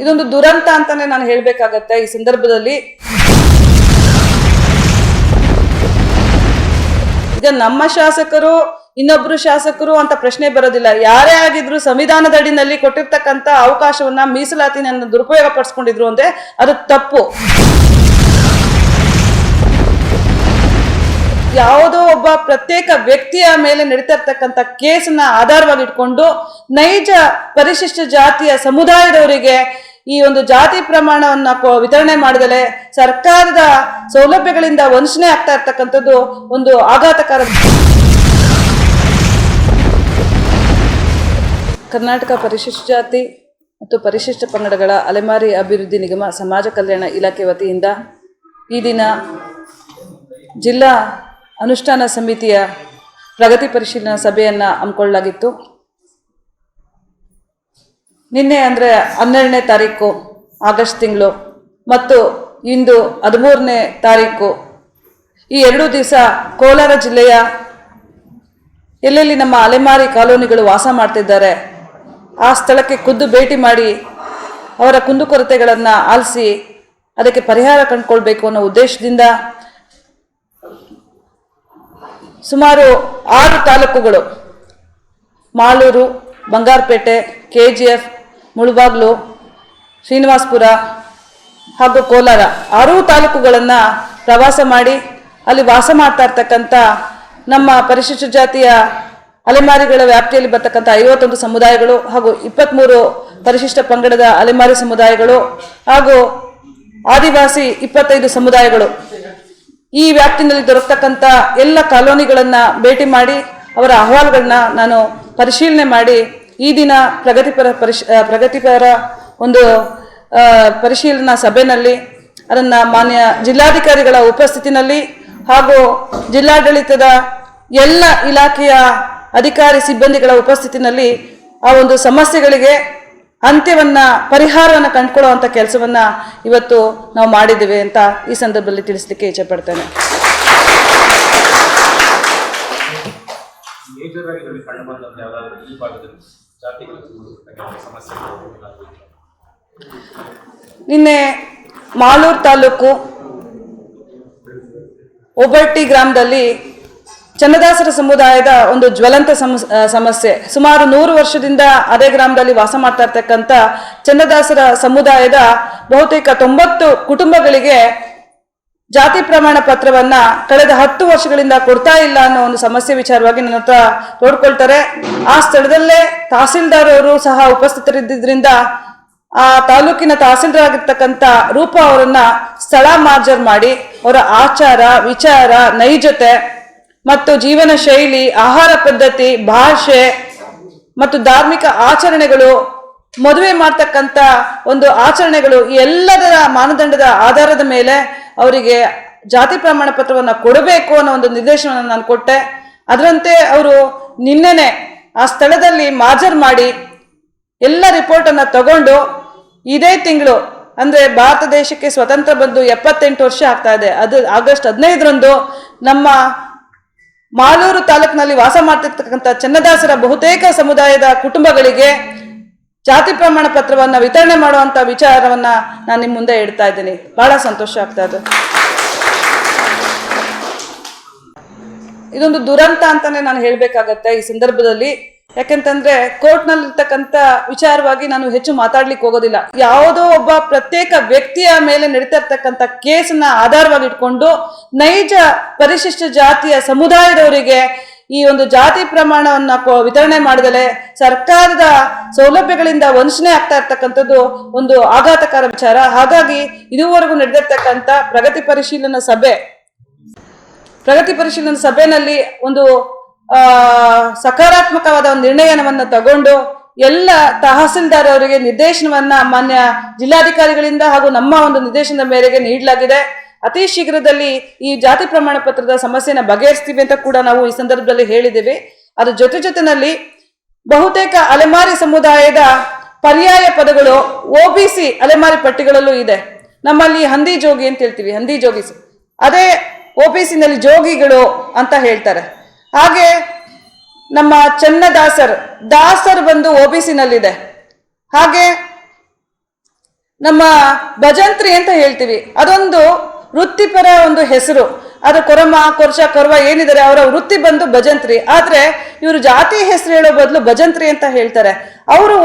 ಇದೊಂದು ದುರಂತ ಅಂತಾನೆ ನಾನು ಹೇಳ್ಬೇಕಾಗತ್ತೆ ಈ ಸಂದರ್ಭದಲ್ಲಿ. ಈಗ ನಮ್ಮ ಶಾಸಕರು, ಇನ್ನೊಬ್ರು ಶಾಸಕರು ಅಂತ ಪ್ರಶ್ನೆ ಬರೋದಿಲ್ಲ. ಯಾರೇ ಆಗಿದ್ರು ಸಂವಿಧಾನದ ಅಡಿನಲ್ಲಿ ಕೊಟ್ಟಿರ್ತಕ್ಕಂತ ಅವಕಾಶವನ್ನ ಮೀಸಲಾತಿನ ದುರುಪಯೋಗ ಪಡಿಸ್ಕೊಂಡಿದ್ರು ಅಂದ್ರೆ ಅದು ತಪ್ಪು. ಯಾವುದೋ ಒಬ್ಬ ಪ್ರತ್ಯೇಕ ವ್ಯಕ್ತಿಯ ಮೇಲೆ ನಡೀತಾ ಇರ್ತಕ್ಕಂಥ ಕೇಸನ್ನ ಆಧಾರವಾಗಿ ಇಟ್ಕೊಂಡು ನೈಜ ಪರಿಶಿಷ್ಟ ಜಾತಿಯ ಸಮುದಾಯದವರಿಗೆ ಈ ಒಂದು ಜಾತಿ ಪ್ರಮಾಣವನ್ನ ವಿತರಣೆ ಮಾಡಿದಲೆ ಸರ್ಕಾರದ ಸೌಲಭ್ಯಗಳಿಂದ ವಂಚನೆ ಆಗ್ತಾ ಇರ್ತಕ್ಕಂಥದ್ದು ಒಂದು ಆಘಾತಕಾರ ಕರ್ನಾಟಕ ಪರಿಶಿಷ್ಟ ಜಾತಿ ಮತ್ತು ಪರಿಶಿಷ್ಟ ಪಂಗಡಗಳ ಅಲೆಮಾರಿ ಅಭಿವೃದ್ಧಿ ನಿಗಮ ಸಮಾಜ ಕಲ್ಯಾಣ ಇಲಾಖೆ ವತಿಯಿಂದ ಈ ದಿನ ಜಿಲ್ಲಾ ಅನುಷ್ಠಾನ ಸಮಿತಿಯ ಪ್ರಗತಿ ಪರಿಶೀಲನಾ ಸಭೆಯನ್ನು ಹಮ್ಮಿಕೊಳ್ಳಲಾಗಿತ್ತು. ನಿನ್ನೆ ಅಂದರೆ ಹನ್ನೆರಡನೇ ತಾರೀಕು ಆಗಸ್ಟ್ ತಿಂಗಳು. ಮತ್ತು ಇಂದು ಹದಿಮೂರನೇ ತಾರೀಕು. ಈ ಎರಡು ದಿವಸ ಕೋಲಾರ ಜಿಲ್ಲೆಯ ಎಲ್ಲೆಲ್ಲಿ ನಮ್ಮ ಅಲೆಮಾರಿ ಕಾಲೋನಿಗಳು ವಾಸ ಮಾಡ್ತಿದ್ದಾರೆ, ಆ ಸ್ಥಳಕ್ಕೆ ಖುದ್ದು ಭೇಟಿ ಮಾಡಿ ಅವರ ಕುಂದುಕೊರತೆಗಳನ್ನು ಆಲಿಸಿ ಅದಕ್ಕೆ ಪರಿಹಾರ ಕಂಡುಕೊಳ್ಬೇಕು ಅನ್ನೋ ಉದ್ದೇಶದಿಂದ ಸುಮಾರು ಆರು ತಾಲೂಕುಗಳು, Malur, Bangarpet, K G F Mulbagal Srinivaspur ಹಾಗೂ ಕೋಲಾರ ಆರೂ ತಾಲೂಕುಗಳನ್ನು ಪ್ರವಾಸ ಮಾಡಿ ಅಲ್ಲಿ ವಾಸ ಮಾಡ್ತಾ ಇರ್ತಕ್ಕಂಥ ನಮ್ಮ ಪರಿಶಿಷ್ಟ ಜಾತಿಯ ಅಲೆಮಾರಿಗಳ ವ್ಯಾಪ್ತಿಯಲ್ಲಿ ಬರ್ತಕ್ಕಂಥ ಐವತ್ತೊಂದು ಸಮುದಾಯಗಳು ಹಾಗೂ ಇಪ್ಪತ್ತ್ಮೂರು ಪರಿಶಿಷ್ಟ ಪಂಗಡದ ಅಲೆಮಾರಿ ಸಮುದಾಯಗಳು ಹಾಗೂ ಆದಿವಾಸಿ ಇಪ್ಪತ್ತೈದು ಸಮುದಾಯಗಳು ಈ ವ್ಯಾಪ್ತಿನಲ್ಲಿ ದೊರಕತಕ್ಕಂಥ ಎಲ್ಲ ಕಾಲೋನಿಗಳನ್ನು ಭೇಟಿ ಮಾಡಿ ಅವರ ಅಹವಾಲುಗಳನ್ನ ನಾನು ಪರಿಶೀಲನೆ ಮಾಡಿ ಈ ದಿನ ಪ್ರಗತಿಪರ ಪರಿಶ್ ಪ್ರಗತಿಪರ ಒಂದು ಪರಿಶೀಲನಾ ಸಭೆಯಲ್ಲಿ ಅದನ್ನು ಮಾನ್ಯ ಜಿಲ್ಲಾಧಿಕಾರಿಗಳ ಉಪಸ್ಥಿತಿನಲ್ಲಿ ಹಾಗೂ ಜಿಲ್ಲಾಡಳಿತದ ಎಲ್ಲ ಇಲಾಖೆಯ ಅಧಿಕಾರಿ ಸಿಬ್ಬಂದಿಗಳ ಉಪಸ್ಥಿತಿನಲ್ಲಿ ಆ ಒಂದು ಸಮಸ್ಯೆಗಳಿಗೆ ಅಂತ್ಯವನ್ನು, ಪರಿಹಾರವನ್ನು ಕಂಡುಕೊಳ್ಳುವಂಥ ಕೆಲಸವನ್ನು ಇವತ್ತು ನಾವು ಮಾಡಿದ್ದೇವೆ ಅಂತ ಈ ಸಂದರ್ಭದಲ್ಲಿ ತಿಳಿಸ್ಲಿಕ್ಕೆ ಇಚ್ಛೆ ಪಡ್ತೇನೆ ನಿನ್ನೆ ಮಾಲೂರು ತಾಲೂಕು ಒಬ್ಬಟ್ಟಿ ಗ್ರಾಮದಲ್ಲಿ ಚನ್ನದಾಸರ ಸಮುದಾಯದ ಒಂದು ಜ್ವಲಂತ ಸಮಸ್ ಸಮಸ್ಯೆ. ಸುಮಾರು ನೂರು ವರ್ಷದಿಂದ ಅದೇ ಗ್ರಾಮದಲ್ಲಿ ವಾಸ ಮಾಡ್ತಾ ಇರ್ತಕ್ಕಂಥ ಚನ್ನದಾಸರ ಸಮುದಾಯದ ಬಹುತೇಕ ತೊಂಬತ್ತು ಕುಟುಂಬಗಳಿಗೆ ಜಾತಿ ಪ್ರಮಾಣ ಪತ್ರವನ್ನ ಕಳೆದ ಹತ್ತು ವರ್ಷಗಳಿಂದ ಕೊಡ್ತಾ ಇಲ್ಲ ಅನ್ನೋ ಒಂದು ಸಮಸ್ಯೆ ವಿಚಾರವಾಗಿ ನನ್ನ ಹತ್ರ ತೋಡ್ಕೊಳ್ತಾರೆ ಆ ಸ್ಥಳದಲ್ಲೇ ತಹಸೀಲ್ದಾರ್ ಅವರು ಸಹ ಉಪಸ್ಥಿತರಿದ್ದರಿಂದ ಆ ತಾಲೂಕಿನ ತಹಸೀಲ್ದಾರ್ ಆಗಿರ್ತಕ್ಕಂಥ ರೂಪ ಅವರನ್ನ ಸ್ಥಳ ಮಾರ್ಜರ್ ಮಾಡಿ ಅವರ ಆಚಾರ, ವಿಚಾರ, ನೈಜತೆ ಮತ್ತು ಜೀವನ ಶೈಲಿ, ಆಹಾರ ಪದ್ಧತಿ, ಭಾಷೆ ಮತ್ತು ಧಾರ್ಮಿಕ ಆಚರಣೆಗಳು, ಮದುವೆ ಮಾಡ್ತಕ್ಕಂಥ ಒಂದು ಆಚರಣೆಗಳು ಎಲ್ಲದರ ಮಾನದಂಡದ ಆಧಾರದ ಮೇಲೆ ಅವರಿಗೆ ಜಾತಿ ಪ್ರಮಾಣ ಪತ್ರವನ್ನು ಕೊಡಬೇಕು ಅನ್ನೋ ಒಂದು ನಿರ್ದೇಶನವನ್ನು ನಾನು ಕೊಟ್ಟೆ. ಅದರಂತೆ ಅವರು ನಿನ್ನೆನೆ ಆ ಸ್ಥಳದಲ್ಲಿ ಮಾಜರ್ ಮಾಡಿ ಎಲ್ಲ ರಿಪೋರ್ಟನ್ನು ತಗೊಂಡು ಇದೇ ತಿಂಗಳು, ಅಂದರೆ ಭಾರತ ದೇಶಕ್ಕೆ ಸ್ವತಂತ್ರ ಬಂದು ಎಪ್ಪತ್ತೆಂಟು ವರ್ಷ ಆಗ್ತಾ ಇದೆ. ಅದು ಆಗಸ್ಟ್ ಹದಿನೈದರಂದು ನಮ್ಮ ಮಾಲೂರು ತಾಲೂಕಿನಲ್ಲಿ ವಾಸ ಮಾಡ್ತಿರ್ತಕ್ಕಂಥ ಚನ್ನದಾಸರ ಬಹುತೇಕ ಸಮುದಾಯದ ಕುಟುಂಬಗಳಿಗೆ ಜಾತಿ ಪ್ರಮಾಣ ಪತ್ರವನ್ನ ವಿತರಣೆ ಮಾಡುವಂತ ವಿಚಾರವನ್ನ ನಾನು ನಿಮ್ಮ ಮುಂದೆ ಇಡ್ತಾ ಇದ್ದೀನಿ. ಬಹಳ ಸಂತೋಷ ಆಗ್ತಾ ಇದೆ. ಇದೊಂದು ದುರಂತ ಅಂತಾನೆ ನಾನು ಹೇಳ್ಬೇಕಾಗತ್ತೆ ಈ ಸಂದರ್ಭದಲ್ಲಿ. ಯಾಕೆಂತಂದ್ರೆ ಕೋರ್ಟ್ನಲ್ಲಿ ಇರ್ತಕ್ಕಂಥ ವಿಚಾರವಾಗಿ ನಾನು ಹೆಚ್ಚು ಮಾತಾಡ್ಲಿಕ್ಕೆ ಹೋಗೋದಿಲ್ಲ. ಯಾವುದೋ ಒಬ್ಬ ಪ್ರತ್ಯೇಕ ವ್ಯಕ್ತಿಯ ಮೇಲೆ ನಡೀತಾ ಇರ್ತಕ್ಕಂಥ ಕೇಸನ್ನ ಆಧಾರವಾಗಿ ಇಟ್ಕೊಂಡು ನೈಜ ಪರಿಶಿಷ್ಟ ಜಾತಿಯ ಸಮುದಾಯದವರಿಗೆ ಈ ಒಂದು ಜಾತಿ ಪ್ರಮಾಣವನ್ನ ವಿತರಣೆ ಮಾಡಿದಲೆ ಸರ್ಕಾರದ ಸೌಲಭ್ಯಗಳಿಂದ ವಂಚನೆ ಆಗ್ತಾ ಇರ್ತಕ್ಕಂಥದ್ದು ಒಂದು ಆಘಾತಕರ ವಿಚಾರ. ಹಾಗಾಗಿ ಇದುವರೆಗೂ ನಡೆದಿರ್ತಕ್ಕಂಥ ಪ್ರಗತಿ ಪರಿಶೀಲನಾ ಸಭೆ, ಪ್ರಗತಿ ಪರಿಶೀಲನಾ ಸಭೆಯಲ್ಲಿ ಒಂದು ಸಕಾರಾತ್ಮಕವಾದ ಒಂದು ನಿರ್ಣಯವನ್ನು ತಗೊಂಡು ಎಲ್ಲ ತಹಸೀಲ್ದಾರ್ ಅವರಿಗೆ ನಿರ್ದೇಶನವನ್ನ ಮಾನ್ಯ ಜಿಲ್ಲಾಧಿಕಾರಿಗಳಿಂದ ಹಾಗೂ ನಮ್ಮ ಒಂದು ನಿರ್ದೇಶನದ ಮೇರೆಗೆ ನೀಡಲಾಗಿದೆ. ಅತಿ ಶೀಘ್ರದಲ್ಲಿ ಈ ಜಾತಿ ಪ್ರಮಾಣ ಪತ್ರದ ಸಮಸ್ಯೆನ ಬಗೆಹರಿಸ್ತೀವಿ ಅಂತ ಕೂಡ ನಾವು ಈ ಸಂದರ್ಭದಲ್ಲಿ ಹೇಳಿದ್ದೇವೆ. ಅದ್ರ ಜೊತೆ ಜೊತೆನಲ್ಲಿ ಬಹುತೇಕ ಅಲೆಮಾರಿ ಸಮುದಾಯದ ಪರ್ಯಾಯ ಪದಗಳು ಒ ಬಿ ಅಲೆಮಾರಿ ಪಟ್ಟಿಗಳಲ್ಲೂ ಇದೆ. ನಮ್ಮಲ್ಲಿ ಹಂದಿ ಜೋಗಿ ಅಂತ ಹೇಳ್ತೀವಿ, ಹಂದಿ ಜೋಗಿಸ್ ಅದೇ ಒ ಬಿ ಸಿನಲ್ಲಿ ಜೋಗಿಗಳು ಅಂತ ಹೇಳ್ತಾರೆ. ಹಾಗೆ ನಮ್ಮ ಚನ್ನದಾಸರ್, ದಾಸರ್ ಬಂದು ಒ ಬಿ ಸಿನಲ್ಲಿದೆ. ಹಾಗೆ ನಮ್ಮ ಭಜಂತ್ರಿ ಅಂತ ಹೇಳ್ತೀವಿ, ಅದೊಂದು ವೃತ್ತಿಪರ ಒಂದು ಹೆಸರು. ಅದು ಕೊರಮ ಕೊರ್ಚ ಕೊರವ ಏನಿದ್ದಾರೆ ಅವರ ವೃತ್ತಿ ಬಂದು ಭಜಂತ್ರಿ. ಆದ್ರೆ ಇವರು ಜಾತಿ ಹೆಸರು ಹೇಳೋ ಬದಲು ಭಜಂತ್ರಿ ಅಂತ ಹೇಳ್ತಾರೆ. ಅವರು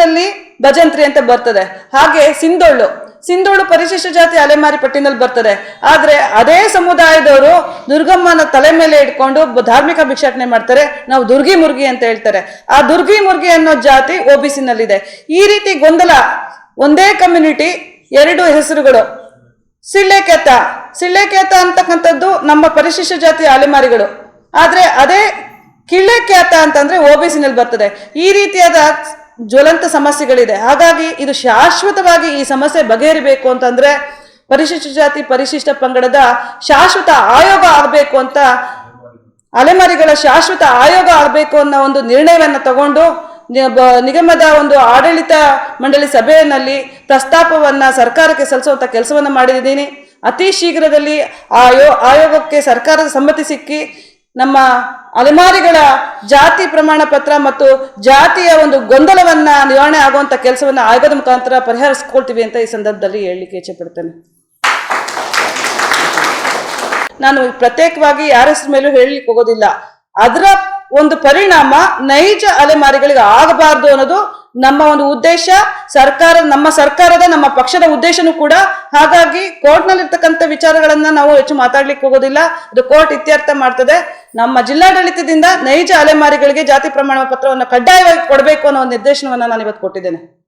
ನಲ್ಲಿ ಭಜಂತ್ರಿ ಅಂತ ಬರ್ತದೆ. ಹಾಗೆ ಸಿಂಧೋಳು ಸಿಂಧೋಳು ಪರಿಶಿಷ್ಟ ಜಾತಿ ಅಲೆಮಾರಿ ಪಟ್ಟಿನಲ್ಲಿ ಬರ್ತದೆ. ಆದ್ರೆ ಅದೇ ಸಮುದಾಯದವರು ದುರ್ಗಮ್ಮನ ತಲೆ ಮೇಲೆ ಇಟ್ಕೊಂಡು ಧಾರ್ಮಿಕ ಭಿಕ್ಷಾಟನೆ ಮಾಡ್ತಾರೆ. ನಾವು ದುರ್ಗಿ ಮುರ್ಗಿ ಅಂತ ಹೇಳ್ತಾರೆ. ಆ ದುರ್ಗಿ ಮುರ್ಗಿ ಅನ್ನೋ ಜಾತಿ ನಲ್ಲಿದೆ ಈ ರೀತಿ ಗೊಂದಲ, ಒಂದೇ ಕಮ್ಯುನಿಟಿ ಎರಡು ಹೆಸರುಗಳು. ಸಿಳ್ಳೆಕೆತ. ಸಿಳ್ಳೆಕೇತ ಅಂತಕ್ಕಂಥದ್ದು ನಮ್ಮ ಪರಿಶಿಷ್ಟ ಜಾತಿಯ ಅಲೆಮಾರಿಗಳು. ಆದರೆ ಅದೇ ಕಿಳ್ಳೆಕ್ಯಾತ ಅಂತಂದ್ರೆ ಸಿನಲ್ಲಿ ಬರ್ತದೆ. ಈ ರೀತಿಯಾದ ಜ್ವಲಂತ ಸಮಸ್ಯೆಗಳಿದೆ. ಹಾಗಾಗಿ ಇದು ಶಾಶ್ವತವಾಗಿ ಈ ಸಮಸ್ಯೆ ಬಗೆಹರಿಬೇಕು ಅಂತಂದ್ರೆ ಪರಿಶಿಷ್ಟ ಜಾತಿ ಪರಿಶಿಷ್ಟ ಪಂಗಡದ ಶಾಶ್ವತ ಆಯೋಗ ಆಗಬೇಕು ಅಂತ ಅಲೆಮಾರಿಗಳ ಶಾಶ್ವತ ಆಯೋಗ ಆಗಬೇಕು ಅನ್ನೋ ಒಂದು ನಿರ್ಣಯವನ್ನು ತಗೊಂಡು ಬ- ನಿಗಮದ ಒಂದು ಆಡಳಿತ ಮಂಡಳಿ ಸಭೆಯಲ್ಲಿ ಪ್ರಸ್ತಾಪವನ್ನ ಸರ್ಕಾರಕ್ಕೆ ಸಲ್ಲಿಸುವಂಥ ಕೆಲಸವನ್ನ ಮಾಡಿದ್ದೀನಿ ಅತಿ ಶೀಘ್ರದಲ್ಲಿ ಆಯೋ, ಆಯೋಗಕ್ಕೆ ಸರ್ಕಾರದ ಸಮ್ಮತಿ ಸಿಕ್ಕಿ ನಮ್ಮ ಅಲೆಮಾರಿಗಳ ಜಾತಿ ಪ್ರಮಾಣ ಪತ್ರ ಮತ್ತು ಜಾತಿಯ ಒಂದು ಗೊಂದಲವನ್ನ ನಿವಾರಣೆ ಆಗುವಂತ ಕೆಲಸವನ್ನ ಆಯೋಗದ ಮುಖಾಂತರ ಪರಿಹರಿಸ್ಕೊಳ್ತೀವಿ ಅಂತ ಈ ಸಂದರ್ಭದಲ್ಲಿ ಹೇಳಲಿಕ್ಕೆ ಇಚ್ಛೆ ಪಡ್ತೇನೆ ನಾನು ಪ್ರತ್ಯೇಕವಾಗಿ ಯಾರ ಹೆಸರು ಮೇಲೂ ಹೇಳಲಿಕ್ಕೆ ಹೋಗೋದಿಲ್ಲ. ಅದರ ಒಂದು ಪರಿಣಾಮ ನೈಜ ಅಲೆಮಾರಿಗಳಿಗೆ ಆಗಬಾರ್ದು ಅನ್ನೋದು ನಮ್ಮ ಒಂದು ಉದ್ದೇಶ ಸರ್ಕಾರ, ನಮ್ಮ ಸರ್ಕಾರದ, ನಮ್ಮ ಪಕ್ಷದ ಉದ್ದೇಶನೂ ಕೂಡ ಹಾಗಾಗಿ ಕೋರ್ಟ್ನಲ್ಲಿರ್ತಕ್ಕಂಥ ವಿಚಾರಗಳನ್ನ ನಾವು ಹೆಚ್ಚು ಮಾತಾಡ್ಲಿಕ್ಕೆ ಹೋಗೋದಿಲ್ಲ. ಅದು ಕೋರ್ಟ್ ಇತ್ಯರ್ಥ ಮಾಡ್ತದೆ. ನಮ್ಮ ಜಿಲ್ಲಾಡಳಿತದಿಂದ ನೈಜ ಅಲೆಮಾರಿಗಳಿಗೆ ಜಾತಿ ಪ್ರಮಾಣ ಪತ್ರವನ್ನು ಕಡ್ಡಾಯವಾಗಿ ಕೊಡಬೇಕು ಅನ್ನೋ ಒಂದು ನಿರ್ದೇಶನವನ್ನ ನಾನು ಇವತ್ತು ಕೊಟ್ಟಿದ್ದೇನೆ.